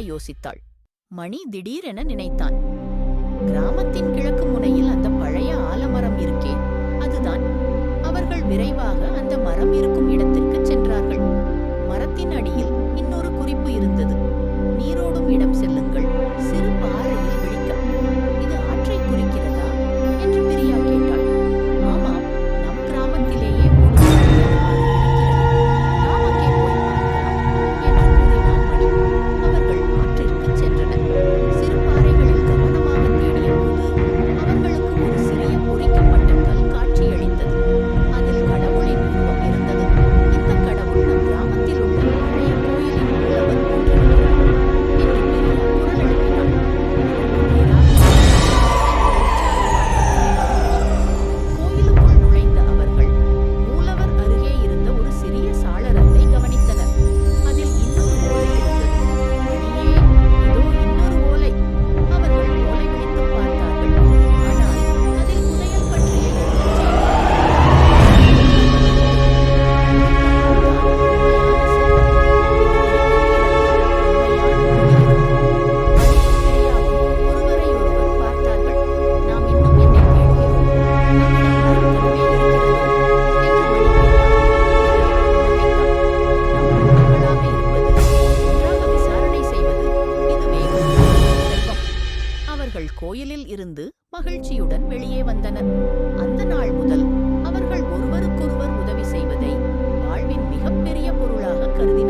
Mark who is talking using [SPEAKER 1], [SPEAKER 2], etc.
[SPEAKER 1] யோசித்தாள். மணி திடீரென நினைத்தான். கிராமத்தின் கிழக்கு முனையில் அந்த கோயிலில் இருந்து மகிழ்ச்சியுடன் வெளியே வந்தனர். அந்த நாள் முதல் அவர்கள் ஒருவருக்கொருவர் உதவி செய்வதை வாழ்வின் மிகப்பெரிய பொருளாக கருதினர்.